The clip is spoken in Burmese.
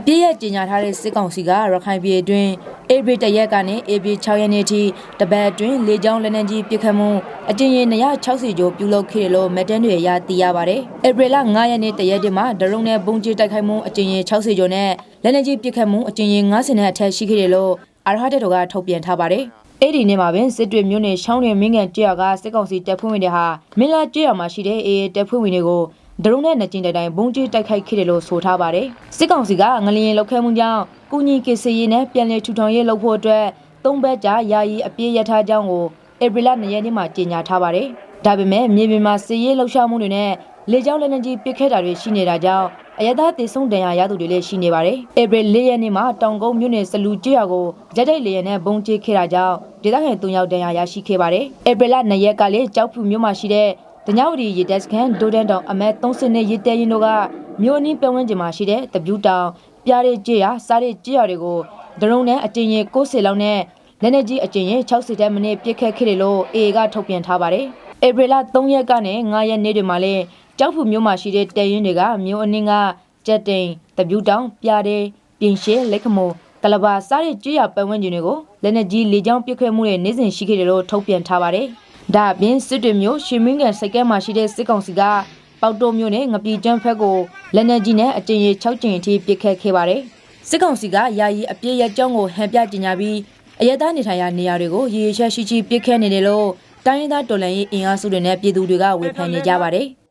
အပြည့်ရဲ့ကြေညာထားတဲ့စစ်ကောင်စီကရခိုင်ပြည်အတွင်းအေဘရီတရက်ကနေအေဘရီ6ရက်နေ့ထိတပတ်အတွင်းလေကြောင်းလက်နက်ကြီးပစ်ခတ်မှုအကြိမ်ရေ260ကျော်ပြုလုပ်ခဲ့တယ်လို့မက်တန်တွေရသိရပါတယ်။ဧပြီလ9ရက်နေ့တရက်တည်းမှာဒရုန်းနဲ့ပုံကြီးတိုက်ခိုက်မှုအကြိမ်ရေ60ကျော်နဲ့လက်နက်ကြီးပစ်ခတ်မှုအကြိမ်ရေ90နဲ့အထက်ရှိခဲ့တယ်လို့အာရဟတက်တော်ကထုတ်ပြန်ထားပါတယ်။အဲ့ဒီနေ့မှာပင်စစ်တွေမြို့နယ်ရှောင်းတွင်မင်းကန်ကြေရကစစ်ကောင်စီတပ်ဖွဲ့ဝင်တွေဟာမင်းလာကြေရမှာရှိတဲ့အေအေတပ်ဖွဲ့ဝင်တွေကို ဒရုန်းနဲ့နှစ်ကျင်းတိုင်တိုင်ဘုံကျတိုက်ခိုက်ခဲ့တယ်လို့ဆိုထားပါတယ်။စစ်ကောင်စီကငလျင်လောက်ခဲမှုကြောင့်ကုညီကေစီရေးနဲ့ပြန်လည်ထူထောင်ရေးလုပ်ဖို့အတွက်သုံးဘက်ကြာယာယီအပြည့်ရထားကြောင်းကိုဧပြီလ2ရက်နေ့မှာကြေညာထားပါတယ်။ဒါပေမဲ့မြေပြင်မှာစစ်ရေးလှုပ်ရှားမှုတွေနဲ့လေကြောင်းလက်နက်ကြီးပစ်ခတ်တာတွေရှိနေတာကြောင့်အရသာတေဆုံးတန်ရာရသူတွေလည်းရှိနေပါတယ်။ဧပြီ၄ရက်နေ့မှာတောင်ကုန်းမြို့နယ်စလူကျေးရွာကိုဂျက်တိုက်လေယာဉ်နဲ့ဘုံကျခဲ့တာကြောင့်ဒေသခံ၃ယောက်တန်ရာရရှိခဲ့ပါတယ်။ဧပြီလ2ရက်ကလည်းကြောက်ဖြူမြို့မှာရှိတဲ့ တညဝတီရေတက်စခန်းဒိုဒန်တောင်အမတ်30နှစ်ရေတဲရင်တို့ကမြို့အနီးပတ်ဝန်းကျင်မှာရှိတဲ့တပြူတောင်ပြားရည်ကျေးရွာစားရည်ကျေးရွာတွေကိုဒရုန်းနဲ့အကျဉ်းရင်60လောက်နဲ့လက်နက်ကြီးအကျဉ်းရင်60တက်မိနစ်ပြစ်ခတ်ခဲ့တယ်လို့ AA ကထုတ်ပြန်ထားပါတယ်။ဧပြီလ3ရက်ကနေ9ရက်နေ့တွေမှာလည်းကြောက်ဖြူမြို့မှာရှိတဲ့တဲရင်တွေကမြို့အနည်းကကြက်တိန်တပြူတောင်ပြားတဲ့ပြင်ရှဲလက်ခမိုကလဘာစားတဲ့ကျွရပတ်ဝန်းကျင်တွေကိုလက်နက်ကြီးလေကြောင်းပစ်ခတ်မှုတွေနေ့စဉ်ရှိခဲ့တယ်လို့ထုတ်ပြန်ထားပါတယ်။ ဒါအပြင်စစ်တွေမျိုးရှင်မင်းကန်စိတ်ကဲမှာရှိတဲ့စစ်ကောင်စီကပေါတိုမျိုးနဲ့ငပီကျွန်းဖက်ကိုလက်နက်ကြီးနဲ့အကျဉ်းရီ6ကျင်းအထိပစ်ခတ်ခဲ့ပါတယ်။စစ်ကောင်စီကယာယီအပြည့်ရကြောင်းကိုဟန်ပြကြေညာပြီးအရသာနေထိုင်ရာနေရာတွေကိုရေရေရှက်ရှိရှိပစ်ခတ်နေတယ်လို့တိုင်းရင်းသားတော်လှန်ရေးအင်အားစုတွေနဲ့ပြည်သူတွေကဝေဖန်နေကြပါတယ်။